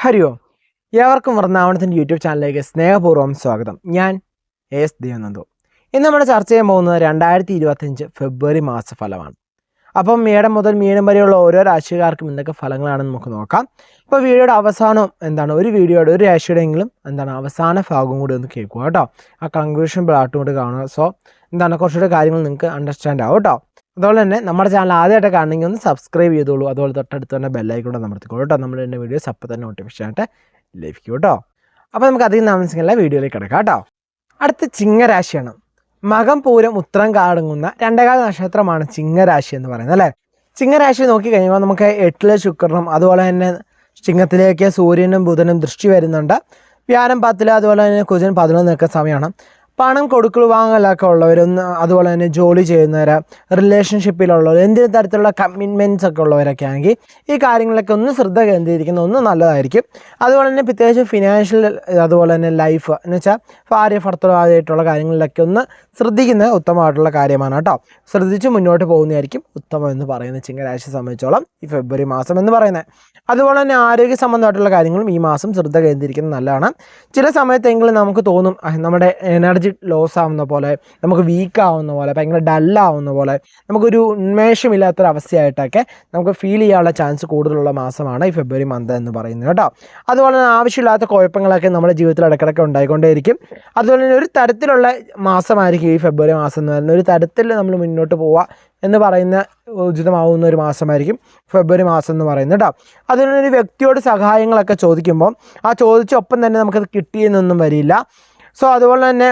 ഹരി ഓം ഏവർക്കും വൃന്ദാവനത്തിന്റെ യൂട്യൂബ് ചാനലിലേക്ക് സ്നേഹപൂർവം സ്വാഗതം. ഞാൻ എസ് ദേവനന്ദു ഇന്ന് നമ്മൾ ചർച്ച ചെയ്യാൻ പോകുന്നത് രണ്ടായിരത്തി ഇരുപത്തഞ്ച് ഫെബ്രുവരി മാസ ഫലമാണ് അപ്പം മേടം മുതൽ മീനം വരെയുള്ള ഓരോ രാശിക്കാർക്കും എന്തൊക്കെ ഫലങ്ങളാണെന്ന് നമുക്ക് നോക്കാം. ഇപ്പോൾ വീഡിയോയുടെ അവസാനം എന്താണ്? ഒരു വീഡിയോയുടെ ഒരു രാശിയുടെയെങ്കിലും എന്താണ് അവസാന ഭാഗം കൂടി ഒന്ന് കേൾക്കുക കേട്ടോ. ആ കൺക്ലൂഷൻ പാട്ടും കൂടി കാണുക. സോ എന്താണ്? കുറച്ചുകൂടി കാര്യങ്ങൾ നിങ്ങൾക്ക് അണ്ടർസ്റ്റാൻഡ് ആവും കേട്ടോ. അതുപോലെ തന്നെ നമ്മുടെ ചാനൽ ആദ്യമായിട്ട് കാണണമെങ്കിൽ ഒന്ന് സബ്സ്ക്രൈബ് ചെയ്തോളൂ. അതുപോലെ തൊട്ടടുത്ത് തന്നെ ബെല്ലൈക്കൂടെ അമർത്തിക്കോളൂ കേട്ടോ. നമ്മൾ എന്റെ വീഡിയോസ് അപ്പോൾ തന്നെ നോട്ടിഫിക്കേഷൻ ആയിട്ട് ലഭിക്കും കേട്ടോ. അപ്പോൾ നമുക്ക് അധികം താമസിക്കുന്ന വീഡിയോയിലേക്ക് കിടക്കാം കേട്ടോ. അടുത്ത ചിങ്ങരാശിയാണ്. മകം പൂരം ഉത്തരം കാടുങ്ങുന്ന രണ്ടേകാല നക്ഷത്രമാണ് ചിങ്ങരാശി എന്ന് പറയുന്നത് അല്ലേ? ചിങ്ങരാശി നോക്കി കഴിയുമ്പോൾ നമുക്ക് എട്ടിലെ ശുക്രനും അതുപോലെ തന്നെ ചിങ്ങത്തിലേക്ക് സൂര്യനും ബുധനും ദൃഷ്ടി വരുന്നുണ്ട്. വ്യാനം പത്തിൽ അതുപോലെ തന്നെ കുജൻ പതിനൊന്ന് നിൽക്കുന്ന സമയമാണ്. പണം കൊടുക്കൽ വാങ്ങലൊക്കെ ഉള്ളവരൊന്ന് അതുപോലെ തന്നെ ജോലി ചെയ്യുന്നവർ റിലേഷൻഷിപ്പിലുള്ളവർ എന്തെങ്കിലും തരത്തിലുള്ള കമ്മിറ്റ്മെന്റ്സ് ഒക്കെ ഉള്ളവരൊക്കെ ആണെങ്കിൽ ഈ കാര്യങ്ങളൊക്കെ ഒന്ന് ശ്രദ്ധ കേന്ദ്രീകരിക്കുന്ന ഒന്ന് നല്ലതായിരിക്കും. അതുപോലെ തന്നെ പ്രത്യേകിച്ച് ഫിനാൻഷ്യൽ അതുപോലെ തന്നെ ലൈഫ് എന്ന് വെച്ചാൽ ഭാര്യ ആയിട്ടുള്ള കാര്യങ്ങളിലൊക്കെ ഒന്ന് ശ്രദ്ധിക്കുന്നത് ഉത്തമമായിട്ടുള്ള കാര്യമാണ് കേട്ടോ. ശ്രദ്ധിച്ച് മുന്നോട്ട് പോകുന്നതായിരിക്കും ഉത്തമം എന്ന് പറയുന്നത് ചിങ്ങരാശി സംബന്ധിച്ചോളം ഈ ഫെബ്രുവരി മാസം എന്ന് പറയുന്നത്. അതുപോലെ തന്നെ ആരോഗ്യ സംബന്ധമായിട്ടുള്ള കാര്യങ്ങളും ഈ മാസം ശ്രദ്ധ കേന്ദ്രീകരിക്കുന്നത് നല്ലതാണ്. ചില സമയത്തെങ്കിലും നമുക്ക് തോന്നും നമ്മുടെ എനർജി ലോസ് ആവുന്ന പോലെ നമുക്ക് വീക്ക് ആവുന്ന പോലെ ഭയങ്കര ഡല്ലാവുന്ന പോലെ നമുക്കൊരു ഉന്മേഷമില്ലാത്തൊരവസ്ഥയായിട്ടൊക്കെ നമുക്ക് ഫീൽ ചെയ്യാനുള്ള ചാൻസ് കൂടുതലുള്ള മാസമാണ് ഈ ഫെബ്രുവരി മന്ത് എന്ന് പറയുന്നത് കേട്ടോ. അതുപോലെ തന്നെ ആവശ്യമില്ലാത്ത കുഴപ്പങ്ങളൊക്കെ നമ്മുടെ ജീവിതത്തിൽ ഇടയ്ക്കിടയ്ക്ക് ഉണ്ടായിക്കൊണ്ടേയിരിക്കും. അതുപോലെ തന്നെ ഒരു തരത്തിലുള്ള മാസമായിരിക്കും ഈ ഫെബ്രുവരി മാസം എന്ന് പറയുന്നത്. ഒരു തരത്തിൽ നമ്മൾ മുന്നോട്ട് പോവുക എന്ന് പറയുന്ന ഉചിതമാവുന്ന ഒരു മാസമായിരിക്കും ഫെബ്രുവരി മാസം എന്ന് പറയുന്നത് കേട്ടോ. അതിനൊരു വ്യക്തിയോട് സഹായങ്ങളൊക്കെ ചോദിക്കുമ്പോൾ ആ ചോദിച്ചൊപ്പം തന്നെ നമുക്കത് കിട്ടിയെന്നൊന്നും വരില്ല. സോ അതുപോലെ തന്നെ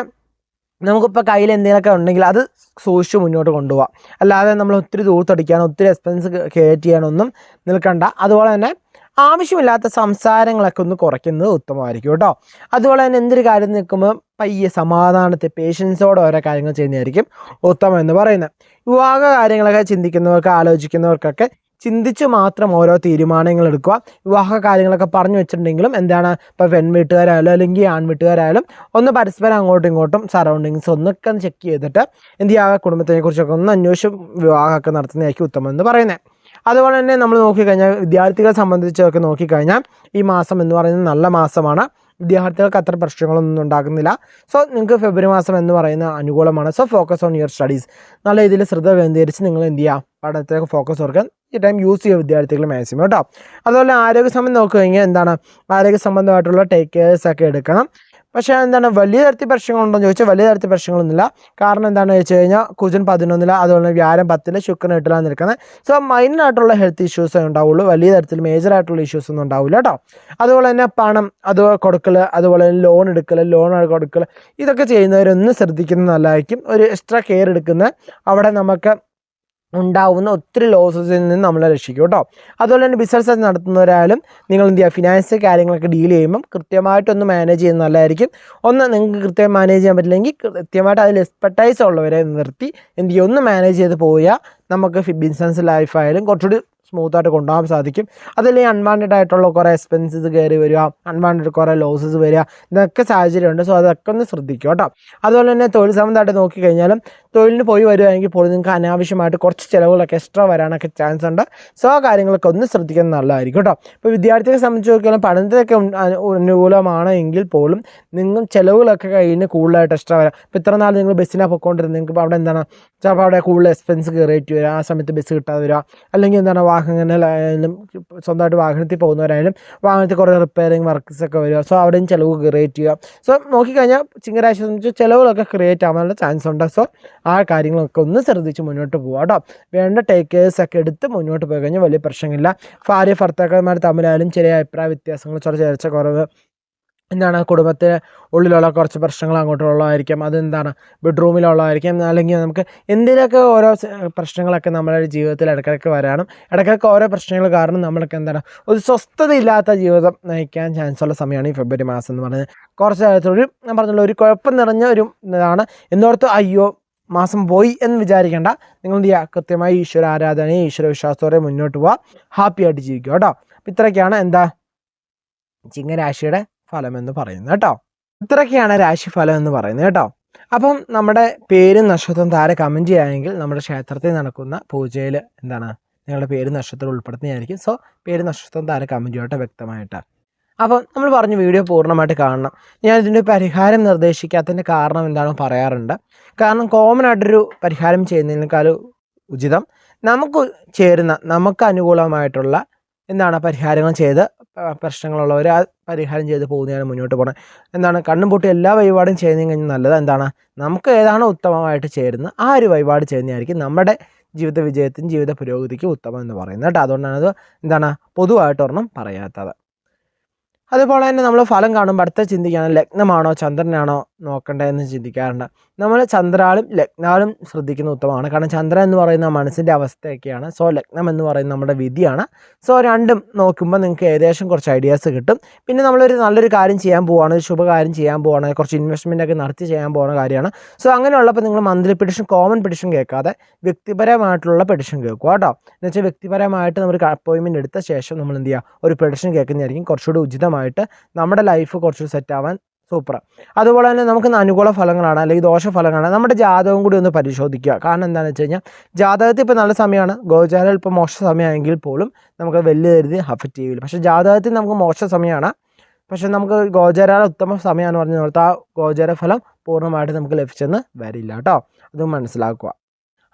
നമുക്കിപ്പോൾ കയ്യിൽ എന്തെങ്കിലുമൊക്കെ ഉണ്ടെങ്കിൽ അത് സൂക്ഷിച്ച് മുന്നോട്ട് കൊണ്ടുപോകാം അല്ലാതെ നമ്മൾ ഒത്തിരി ദൂർത്തടിക്കാനോ ഒത്തിരി എക്സ്പെൻസ് ക്രിയേറ്റ് ചെയ്യാനൊന്നും നിൽക്കണ്ട. അതുപോലെ തന്നെ ആവശ്യമില്ലാത്ത സംസാരങ്ങളൊക്കെ ഒന്ന് കുറയ്ക്കുന്നത് ഉത്തമമായിരിക്കും കേട്ടോ. അതുപോലെ തന്നെ എന്തൊരു കാര്യം നിൽക്കുമ്പോൾ പയ്യെ സമാധാനത്തെ പേഷ്യൻസോടെ ഓരോ കാര്യങ്ങൾ ചെയ്യുന്നതായിരിക്കും ഉത്തമം എന്ന് പറയുന്നത്. വിവാഹ കാര്യങ്ങളൊക്കെ ചിന്തിക്കുന്നവർക്ക് ആലോചിക്കുന്നവർക്കൊക്കെ ചിന്തിച്ച് മാത്രം ഓരോ തീരുമാനങ്ങൾ എടുക്കുക. വിവാഹ കാര്യങ്ങളൊക്കെ പറഞ്ഞു വെച്ചിട്ടുണ്ടെങ്കിലും എന്താണ് ഇപ്പോൾ പെൺവീട്ടുകാരായാലും അല്ലെങ്കിൽ ആൺവീട്ടുകാരായാലും ഒന്ന് പരസ്പരം അങ്ങോട്ടും ഇങ്ങോട്ടും സറൗണ്ടിങ്സ് ഒന്നൊക്കെ ഒന്ന് ചെക്ക് ചെയ്തിട്ട് എന്ത് ചെയ്യുക? കുടുംബത്തിനെ കുറിച്ചൊക്കെ ഒന്ന് അന്വേഷിച്ച് വിവാഹമൊക്കെ നടത്തുന്നതായിരിക്കും ഉത്തമം എന്ന് പറയുന്നത്. അതുപോലെ തന്നെ നമ്മൾ നോക്കിക്കഴിഞ്ഞാൽ വിദ്യാർത്ഥികളെ സംബന്ധിച്ചൊക്കെ നോക്കിക്കഴിഞ്ഞാൽ ഈ മാസം എന്ന് പറയുന്നത് നല്ല മാസമാണ്. വിദ്യാർത്ഥികൾക്ക് അത്ര പ്രശ്നങ്ങളൊന്നും ഉണ്ടാകുന്നില്ല. സോ നിങ്ങൾക്ക് ഫെബ്രുവരി മാസം എന്ന് പറയുന്ന അനുകൂലമാണ്. So focus on your studies നല്ല രീതിയിൽ ശ്രദ്ധ കേന്ദ്രീകരിച്ച് നിങ്ങൾ എന്ത് ചെയ്യുക? പഠനത്തിലേക്ക് ഫോക്കസ് കൊടുക്കാൻ ഈ ടൈം യൂസ് ചെയ്യുക വിദ്യാർത്ഥികൾ മാക്സിമം കേട്ടോ. അതുപോലെ ആരോഗ്യ സംബന്ധം നോക്കുകഴിഞ്ഞാൽ എന്താണ്? ആരോഗ്യ സംബന്ധമായിട്ടുള്ള ടേക്ക് കെയർസ് ഒക്കെ എടുക്കണം. പക്ഷേ എന്താണ് വലിയ തരത്തിൽ പ്രശ്നങ്ങളുണ്ടോ ചോദിച്ചാൽ വലിയ തരത്തിൽ പ്രശ്നങ്ങളൊന്നുമില്ല. കാരണം എന്താണെന്ന് വെച്ച് കഴിഞ്ഞാൽ കുജൻ പതിനൊന്നില അതുപോലെ വ്യാരം പത്തിൽ ശുക്രൻ എട്ടിലാണ് നിൽക്കുന്നത്. സോ മൈനറായിട്ടുള്ള ഹെൽത്ത് ഇഷ്യൂസേ ഉണ്ടാവുള്ളൂ. വലിയ തരത്തിൽ മേജർ ആയിട്ടുള്ള ഇഷ്യൂസ് ഒന്നും ഉണ്ടാവില്ല കേട്ടോ അതുപോലെ തന്നെ പണം അത് കൊടുക്കൽ അതുപോലെ ലോൺ എടുക്കൽ ലോൺ കൊടുക്കൽ ഇതൊക്കെ ചെയ്യുന്നവരൊന്ന് ശ്രദ്ധിക്കുന്നത് നല്ലതായിരിക്കും. ഒരു എക്സ്ട്രാ കെയർ എടുക്കുന്ന അവിടെ നമുക്ക് ഉണ്ടാവുന്ന ഒത്തിരി ലോസസിൽ നിന്ന് നമ്മളെ രക്ഷിക്കും കേട്ടോ. അതുപോലെ തന്നെ ബിസിനസ് നടത്തുന്നവരായാലും നിങ്ങൾ എന്ത് ചെയ്യുക ഫിനാൻസ് കാര്യങ്ങളൊക്കെ ഡീൽ ചെയ്യുമ്പം കൃത്യമായിട്ടൊന്ന് മാനേജ് ചെയ്യുന്ന നല്ലതായിരിക്കും. ഒന്ന് നിങ്ങൾക്ക് കൃത്യമായി മാനേജ് ചെയ്യാൻ പറ്റില്ലെങ്കിൽ കൃത്യമായിട്ട് അതിൽ എക്സ്പെർട്ടൈസ് ഉള്ളവരെ നിർത്തി എന്ത് ചെയ്യുക ഒന്ന് മാനേജ് ചെയ്ത് പോയാൽ നമുക്ക് ബിസിനസ് ലൈഫായാലും കുറച്ചുകൂടി സ്മൂത്തായിട്ട് കൊണ്ടുപോകാൻ സാധിക്കും. അതല്ലെങ്കിൽ അൺവാണ്ടഡ് ആയിട്ടുള്ള കുറേ എക്സ്പെൻസസ് കയറി വരിക അൺവാണ്ടഡ് കുറേ ലോസസ് വരിക ഇതൊക്കെ സാഹചര്യമുണ്ട്. സോ അതൊക്കെ ഒന്ന് ശ്രദ്ധിക്കുക കേട്ടോ. അതുപോലെ തന്നെ തൊഴിൽ സംബന്ധമായിട്ട് നോക്കിക്കഴിഞ്ഞാലും തൊഴിലിന് പോയി വരുവാണെങ്കിൽ പോലും നിങ്ങൾക്ക് അനാവശ്യമായിട്ട് കുറച്ച് ചിലവുകളൊക്കെ എക്സ്ട്രാ വരാനൊക്കെ ചാൻസ് ഉണ്ട്. സോ ആ കാര്യങ്ങളൊക്കെ ഒന്ന് ശ്രദ്ധിക്കുന്നത് നല്ലതായിരിക്കും കേട്ടോ. ഇപ്പോൾ വിദ്യാർത്ഥികളെ സംബന്ധിച്ച് നോക്കിയാലും പഠനത്തിലൊക്കെ അനുകൂലമാണ് എങ്കിൽ പോലും നിങ്ങൾ ചിലവുകളൊക്കെ കയ്യിൽ കൂടുതലായിട്ട് എക്സ്ട്രാ വരാം. ഇപ്പോൾ ഇത്ര നാൾ നിങ്ങൾ ബസ്സിനാണ് പൊയ്ക്കൊണ്ടിരുന്നത് നിങ്ങൾക്ക് ഇപ്പോൾ അവിടെ എന്താണ്? ചിലപ്പോൾ അവിടെ കൂടുതൽ എക്സ്പെൻസ് കയറിയിട്ട് വരിക ആ സമയത്ത് ബസ് കിട്ടാതെ വരിക അല്ലെങ്കിൽ എന്താണ്? വാഹനങ്ങളിലായാലും സ്വന്തമായിട്ട് വാഹനത്തിൽ പോകുന്നവരായാലും വാഹനത്തിൽ കുറേ റിപ്പയറിങ് വർക്ക്സ് ഒക്കെ വരിക. സോ അവിടെയും ചിലവ് ക്രിയേറ്റ് ചെയ്യുക. സോ നോക്കിക്കഴിഞ്ഞാൽ ചിങ്ങരാശി സംബന്ധിച്ച് ചിലവുകളൊക്കെ ക്രിയേറ്റ് ആവാനുള്ള ചാൻസ് ഉണ്ട്. സോ ആ കാര്യങ്ങളൊക്കെ ഒന്ന് ശ്രദ്ധിച്ച് മുന്നോട്ട് പോകാം കേട്ടോ. വേണ്ട ടേക്ക് കെയർസ് ഒക്കെ എടുത്ത് മുന്നോട്ട് പോയി കഴിഞ്ഞാൽ വലിയ പ്രശ്നമില്ല. ഭാര്യ ഭർത്താക്കന്മാർ തമ്മിലായാലും ചെറിയ അഭിപ്രായ വ്യത്യാസങ്ങൾ ചെറിയ ചേർച്ച കുറവ് എന്താണ് കുടുംബത്തിന് ഉള്ളിലുള്ള കുറച്ച് പ്രശ്നങ്ങൾ അങ്ങോട്ടുള്ളതായിരിക്കാം അതെന്താണ് ബെഡ്റൂമിലുള്ളതായിരിക്കാം അല്ലെങ്കിൽ നമുക്ക് എന്തിനൊക്കെ ഓരോ പ്രശ്നങ്ങളൊക്കെ നമ്മുടെ ജീവിതത്തിൽ ഇടയ്ക്കിടയ്ക്ക് വരാനും ഇടയ്ക്കിടയ്ക്ക് ഓരോ പ്രശ്നങ്ങൾ കാരണം നമ്മൾക്ക് എന്താണ് ഒരു സ്വസ്ഥതയില്ലാത്ത ജീവിതം നയിക്കാൻ ചാൻസ് ഉള്ള സമയമാണ് ഈ ഫെബ്രുവരി മാസം എന്ന് പറഞ്ഞത് കുറച്ച് കാലത്തൊരു ഞാൻ പറഞ്ഞല്ലോ ഒരു കുഴപ്പം നിറഞ്ഞ ഒരു ഇതാണ്. എന്നോർത്ത് അയ്യോ മാസം പോയി എന്ന് വിചാരിക്കേണ്ട. നിങ്ങൾ എന്ത് ചെയ്യുക? കൃത്യമായി ഈശ്വര ആരാധനയും ഈശ്വര വിശ്വാസത്തോടെ മുന്നോട്ട് പോവുക ഹാപ്പി ആയിട്ട് ജീവിക്കുക കേട്ടോ. ഇത്രയൊക്കെയാണ് എന്താ ചിങ്ങരാശിയുടെ ഫലം എന്ന് പറയുന്നത് കേട്ടോ. ഇത്രയൊക്കെയാണ് രാശിഫലം എന്ന് പറയുന്നത് കേട്ടോ. അപ്പം നമ്മുടെ പേരും നക്ഷത്രവും താരെ കമന്റ് ചെയ്യുകയാണെങ്കിൽ നമ്മുടെ ക്ഷേത്രത്തിൽ നടക്കുന്ന പൂജയിൽ എന്താണ്? നിങ്ങളുടെ പേര് നക്ഷത്രം ഉൾപ്പെടുത്തുന്നതായിരിക്കും. സോ പേര് നക്ഷത്രം താരെ കമന്റ് ചെയ്യട്ടെ വ്യക്തമായിട്ട്. അപ്പം നമ്മൾ പറഞ്ഞു വീഡിയോ പൂർണമായിട്ട് കാണണം. ഞാൻ ഇതിന്റെ പരിഹാരം നിർദ്ദേശിക്കാത്തതിന്റെ കാരണം എന്താണെന്ന് പറയാറുണ്ട്. കാരണം കോമൺ ആയിട്ടൊരു പരിഹാരം ചെയ്യുന്നതിനേക്കാൾ ഉചിതം നമുക്ക് ചേരുന്ന നമുക്ക് അനുകൂലമായിട്ടുള്ള എന്താണ് പരിഹാരങ്ങൾ ചെയ്ത് പ്രശ്നങ്ങളുള്ളവർ ആ പരിഹാരം ചെയ്ത് പോകുന്നതാണ് മുന്നോട്ട് പോകണം എന്താണ്? കണ്ണും പൂട്ടി എല്ലാ വഴിപാടും ചെയ്യുന്നതിന് കഴിഞ്ഞാൽ നല്ലത് എന്താണ്? നമുക്ക് ഏതാണ് ഉത്തമമായിട്ട് ചേരുന്നത്? ആ ഒരു വഴിപാട് ചെയ്യുന്നതായിരിക്കും നമ്മുടെ ജീവിത വിജയത്തിനും ജീവിത പുരോഗതിക്കും ഉത്തമം എന്ന് പറയുന്നത് കേട്ടോ. അതുകൊണ്ടാണ് അത് എന്താണ്? പൊതുവായിട്ട് ഒരെണ്ണം പറയാത്തത്. അതുപോലെ തന്നെ നമ്മൾ ഫലം കാണുമ്പോൾ അടുത്ത ചിന്തിക്കുകയാണ് ലഗ്നമാണോ ചന്ദ്രനാണോ നോക്കേണ്ടതെന്ന് ചിന്തിക്കാറുണ്ട്. നമ്മൾ ചന്ദ്രാലും ലഗ്നാലും ശ്രദ്ധിക്കുന്ന ഉത്തമമാണ്. കാരണം ചന്ദ്രൻ എന്ന് പറയുന്ന മനസ്സിന്റെ അവസ്ഥയൊക്കെയാണ്. സോ ലഗ്നം എന്ന് പറയുന്നത് നമ്മുടെ വിധിയാണ്. സോ രണ്ടും നോക്കുമ്പോൾ നിങ്ങൾക്ക് ഏകദേശം കുറച്ച് ഐഡിയാസ് കിട്ടും. പിന്നെ നമ്മളൊരു നല്ലൊരു കാര്യം ചെയ്യാൻ പോവുകയാണ് ഒരു ശുഭകാര്യം ചെയ്യാൻ പോവുകയാണ് കുറച്ച് ഇൻവെസ്റ്റ്മെന്റ് ഒക്കെ നടത്തി ചെയ്യാൻ പോകുന്ന കാര്യമാണ്. സോ അങ്ങനെയുള്ളപ്പോൾ നിങ്ങൾ മന്ത്ലി പെഡിഷൻ കോമൺ പെഡിഷൻ കേൾക്കാതെ വ്യക്തിപരമായിട്ടുള്ള പെഡിഷൻ കേൾക്കുക കേട്ടോ. എന്ന് വെച്ചാൽ വ്യക്തിപരമായിട്ട് നമ്മൾ അപ്പോയിൻമെന്റ് എടുത്ത ശേഷം നമ്മൾ എന്ത് ചെയ്യുക? ഒരു പെഡിഷൻ കേൾക്കുന്നതായിരിക്കും കുറച്ചുകൂടി ഉചിതമായിട്ട് നമ്മുടെ ലൈഫ് കുറച്ചുകൂടി സെറ്റ് ആവാൻ സൂപ്പർ അതുപോലെ തന്നെ നമുക്ക് അനുകൂല ഫലങ്ങളാണ് അല്ലെങ്കിൽ ദോഷ ഫലങ്ങളാണ് നമ്മുടെ ജാതകം കൂടി ഒന്ന് പരിശോധിക്കുക. കാരണം എന്താണെന്ന് വെച്ച് കഴിഞ്ഞാൽ ജാതകത്തിൽ ഇപ്പോൾ നല്ല സമയമാണ്. ഗോചാരം ഇപ്പോൾ മോശ സമയമാണെങ്കിൽ പോലും നമുക്ക് വലിയ രീതിയിൽ അഫക്റ്റ് ചെയ്യില്ല പക്ഷേ ജാതകത്തിൽ നമുക്ക് മോശ സമയമാണ്. പക്ഷേ നമുക്ക് ഗോചര ഉത്തമ സമയമാണെന്ന് പറഞ്ഞ ഓർത്ത് ആ ഗോചര ഫലം പൂർണമായിട്ട് നമുക്ക് ലഭിച്ചെന്ന് വരില്ല കേട്ടോ. അത് മനസ്സിലാക്കുക.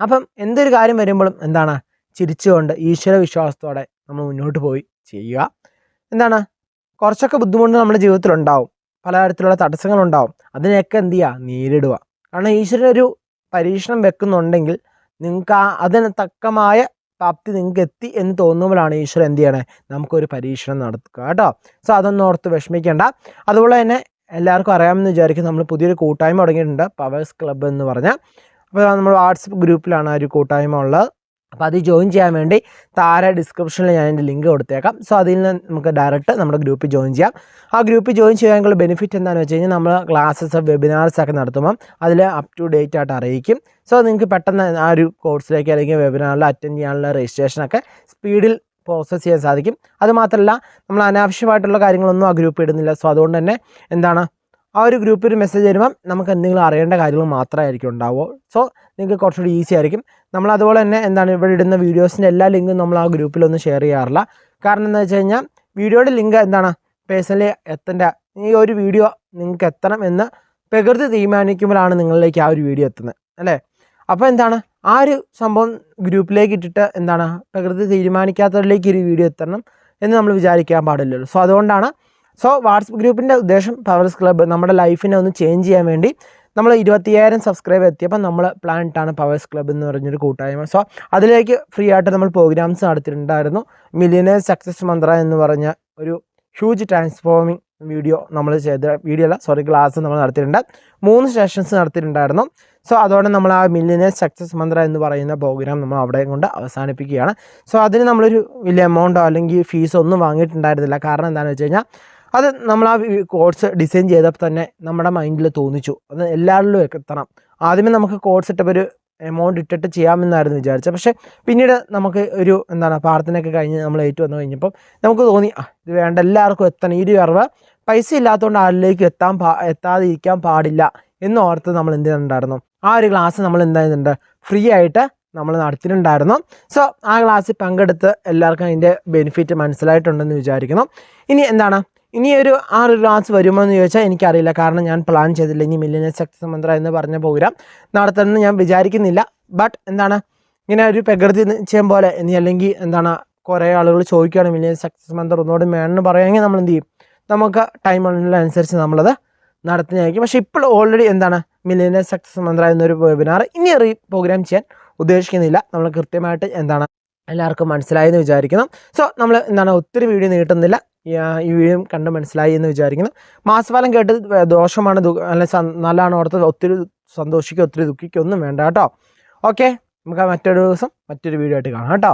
അപ്പം എന്തൊരു കാര്യം വരുമ്പോഴും എന്താണ്? ചിരിച്ചുകൊണ്ട് ഈശ്വര വിശ്വാസത്തോടെ നമ്മൾ മുന്നോട്ട് പോയി ചെയ്യുക. എന്താണ്? കുറച്ചൊക്കെ ബുദ്ധിമുട്ട് നമ്മുടെ ജീവിതത്തിൽ ഉണ്ടാവും പലതരത്തിലുള്ള തടസ്സങ്ങളുണ്ടാവും. അതിനെയൊക്കെ എന്ത് ചെയ്യുക? നേരിടുക. കാരണം ഈശ്വരൻ ഒരു പരീക്ഷണം വെക്കുന്നുണ്ടെങ്കിൽ നിങ്ങൾക്ക് ആ അതിന് തക്കമായ പ്രാപ്തി നിങ്ങൾക്ക് എത്തി എന്ന് തോന്നുമ്പോഴാണ് ഈശ്വരൻ എന്ത് ചെയ്യണേ? നമുക്കൊരു പരീക്ഷണം നടത്തുക കേട്ടോ. സോ അതൊന്നും ഓർത്ത് വിഷമിക്കേണ്ട. അതുപോലെ തന്നെ എല്ലാവർക്കും അറിയാമെന്ന് വിചാരിക്കും നമ്മൾ പുതിയൊരു കൂട്ടായ്മ തുടങ്ങിയിട്ടുണ്ട്. പവേഴ്സ് ക്ലബ്ബ് എന്ന് പറഞ്ഞാൽ. അപ്പോൾ നമ്മൾ വാട്സപ്പ് ഗ്രൂപ്പിലാണ് ആ ഒരു കൂട്ടായ്മ ഉള്ളത്. അപ്പോൾ അത് ജോയിൻ ചെയ്യാൻ വേണ്ടി താഴെ ഡിസ്ക്രിപ്ഷനിൽ ഞാൻ എന്റെ ലിങ്ക് കൊടുത്തേക്കാം. സോ അതിൽ നിന്ന് നമുക്ക് ഡയറക്റ്റ് നമ്മുടെ ഗ്രൂപ്പിൽ ജോയിൻ ചെയ്യാം. ആ ഗ്രൂപ്പിൽ ജോയിൻ ചെയ്യാനുള്ള ബെനിഫിറ്റ് എന്താണെന്ന് വെച്ച് കഴിഞ്ഞാൽ നമ്മൾ ക്ലാസ്സസ് വെബിനാർസ് ഒക്കെ നടത്തുമ്പം അതിൽ അപ് ടു ഡേറ്റ് ആയിട്ട് അറിയിക്കും. സോ നിങ്ങൾക്ക് പെട്ടെന്ന് ആ ഒരു കോഴ്സിലേക്ക് അല്ലെങ്കിൽ വെബിനാറിൽ അറ്റൻഡ് ചെയ്യാനുള്ള രജിസ്ട്രേഷനൊക്കെ സ്പീഡിൽ പ്രോസസ്സ് ചെയ്യാൻ സാധിക്കും. അതുമാത്രമല്ല നമ്മൾ അനാവശ്യമായിട്ടുള്ള കാര്യങ്ങളൊന്നും ആ ഗ്രൂപ്പ് ഇടുന്നില്ല. സോ അതുകൊണ്ട് തന്നെ എന്താണ് ആ ഒരു ഗ്രൂപ്പിൽ മെസ്സേജ് വരുമ്പം നമുക്ക് എന്തെങ്കിലും അറിയേണ്ട കാര്യങ്ങൾ മാത്രമായിരിക്കും ഉണ്ടാവുക. സോ നിങ്ങൾക്ക് കുറച്ചുകൂടി ഈസി ആയിരിക്കും. നമ്മൾ അതുപോലെ തന്നെ എന്താണ് ഇവിടെ ഇടുന്ന വീഡിയോസിന്റെ എല്ലാ ലിങ്കും നമ്മൾ ആ ഗ്രൂപ്പിലൊന്നും ഷെയർ ചെയ്യാറില്ല. കാരണം എന്താ വെച്ച് കഴിഞ്ഞാൽ വീഡിയോയുടെ ലിങ്ക് എന്താണ്? പേഴ്സണലി എത്തേണ്ട ഈ ഒരു വീഡിയോ നിങ്ങൾക്ക് എത്തണം എന്ന് പ്രകൃതി തീരുമാനിക്കുമ്പോഴാണ് നിങ്ങളിലേക്ക് ആ ഒരു വീഡിയോ എത്തുന്നത്. അല്ലേ? അപ്പോൾ എന്താണ്? ആ ഒരു സംഭവം ഗ്രൂപ്പിലേക്ക് ഇട്ടിട്ട് എന്താണ്? പ്രകൃതി തീരുമാനിക്കാത്തവരിലേക്ക് ഒരു വീഡിയോ എത്തണം എന്ന് നമ്മൾ വിചാരിക്കാൻ പാടില്ലല്ലോ. സോ അതുകൊണ്ടാണ് സോ വാട്സപ്പ് ഗ്രൂപ്പിന്റെ ഉദ്ദേശം പവേഴ്സ് ക്ലബ്ബ് നമ്മുടെ ലൈഫിനെ ഒന്ന് ചേഞ്ച് ചെയ്യാൻ വേണ്ടി നമ്മൾ ഇരുപത്തിയായിരം സബ്സ്ക്രൈബ് എത്തിയപ്പോൾ നമ്മൾ ഇട്ടാണ് പവേഴ്സ് ക്ലബ്ബ് എന്ന് പറഞ്ഞൊരു കൂട്ടായ്മ. സോ അതിലേക്ക് ഫ്രീ ആയിട്ട് നമ്മൾ പ്രോഗ്രാംസ് നടത്തിയിട്ടുണ്ടായിരുന്നു. മില്ലിയനേഴ്സ് സക്സസ് മന്ത്ര എന്ന് പറഞ്ഞ ഒരു ഹ്യൂജ് ട്രാൻസ്ഫോമിങ് വീഡിയോ നമ്മൾ ചെയ്ത വീഡിയോ അല്ല സോറി ക്ലാസ് നമ്മൾ നടത്തിയിട്ടുണ്ട്. മൂന്ന് സെഷൻസ് നടത്തിയിട്ടുണ്ടായിരുന്നു. സോ അതോടെ നമ്മൾ ആ മില്ലിയനേഴ്സ് സക്സസ് മന്ത്ര എന്ന് പറയുന്ന പ്രോഗ്രാം നമ്മൾ അവിടെ കൊണ്ട് അവസാനിപ്പിക്കുകയാണ്. സോ അതിന് നമ്മളൊരു വലിയ എമൗണ്ടോ അല്ലെങ്കിൽ ഫീസോ ഒന്നും വാങ്ങിയിട്ടുണ്ടായിരുന്നില്ല. കാരണം എന്താണെന്ന് വെച്ച് കഴിഞ്ഞാൽ അത് നമ്മൾ ആ കോഴ്സ് ഡിസൈൻ ചെയ്തപ്പോൾ തന്നെ നമ്മുടെ മൈൻഡിൽ തോന്നിച്ചു. അത് എല്ലാവരിലും എത്തണം. ആദ്യമേ നമുക്ക് കോഴ്സ് ഇട്ടപ്പോൾ ഒരു എമൗണ്ട് ഇട്ടിട്ട് ചെയ്യാമെന്നായിരുന്നു വിചാരിച്ചത്. പക്ഷേ പിന്നീട് നമുക്ക് ഒരു എന്താണ് പ്രാർത്ഥനയൊക്കെ കഴിഞ്ഞ് നമ്മൾ ഏറ്റു വന്നു കഴിഞ്ഞപ്പം നമുക്ക് തോന്നി ആ ഇത് വേണ്ട എല്ലാവർക്കും എത്തണം. ഈ ഒരു അറിവ് പൈസ ഇല്ലാത്തതുകൊണ്ട് ആരിലേക്ക് എത്താൻ പാ എത്താതെ ഇരിക്കാൻ പാടില്ല. എന്ന് ഓർത്ത് നമ്മൾ എന്ത് ചെയ്യുന്നുണ്ടായിരുന്നു ആ ഒരു ക്ലാസ് നമ്മൾ എന്ത് ചെയ്യുന്നുണ്ട് ഫ്രീ ആയിട്ട് നമ്മൾ നടത്തിയിട്ടുണ്ടായിരുന്നു. സോ ആ ക്ലാസ്സിൽ പങ്കെടുത്ത് എല്ലാവർക്കും അതിന്റെ ബെനിഫിറ്റ് മനസ്സിലായിട്ടുണ്ടെന്ന് വിചാരിക്കുന്നു. ഇനി എന്താണ്? ഇനി ഒരു ആ ഒരു ക്ലാസ് വരുമോ എന്ന് ചോദിച്ചാൽ എനിക്കറിയില്ല. കാരണം ഞാൻ പ്ലാൻ ചെയ്തില്ല. ഇനി മില്ലിനെ സക്സസ് മന്ത്ര എന്ന് പറഞ്ഞ പ്രോഗ്രാം നടത്തണമെന്ന് ഞാൻ വിചാരിക്കുന്നില്ല. ബട്ട് എന്താണ്? ഇങ്ങനെ ഒരു പ്രകൃതി നിശ്ചയം പോലെ ഇനി അല്ലെങ്കിൽ എന്താണ് കുറേ ആളുകൾ ചോദിക്കുകയാണ് മില്ലിയൻ സക്സസ് മന്ത്ര ഒന്നുകൂടി വേണമെന്ന് പറയുമെങ്കിൽ നമ്മൾ എന്ത് ചെയ്യും? നമുക്ക് ടൈം അനുസരിച്ച് നമ്മളത് നടത്തുന്നതായിരിക്കും. പക്ഷേ ഇപ്പോൾ ഓൾറെഡി എന്താണ്? മില്ലിനെ സക്സസ് മന്ത്ര എന്നൊരു വെബിനാർ ഇനി പ്രോഗ്രാം ചെയ്യാൻ ഉദ്ദേശിക്കുന്നില്ല. നമ്മൾ കൃത്യമായിട്ട് എന്താണ് എല്ലാവർക്കും മനസ്സിലായെന്ന് വിചാരിക്കണം സോ നമ്മൾ എന്താണ് ഒത്തിരി വീഡിയോ നീട്ടുന്നില്ല. ഈ, വീഡിയോ കണ്ട് മനസ്സിലായി എന്ന് വിചാരിക്കുന്നു. മാസഫലം കേട്ട് ദോഷമാണ് അല്ല നല്ലതാണ് ഓർത്ത് ഒത്തിരി സന്തോഷിക്കുക ഒത്തിരി ദുഃഖിക്കുക ഒന്നും വേണ്ട കേട്ടോ. ഓക്കെ നമുക്ക് മറ്റൊരു ദിവസം മറ്റൊരു വീഡിയോ ആയിട്ട് കാണാം കേട്ടോ.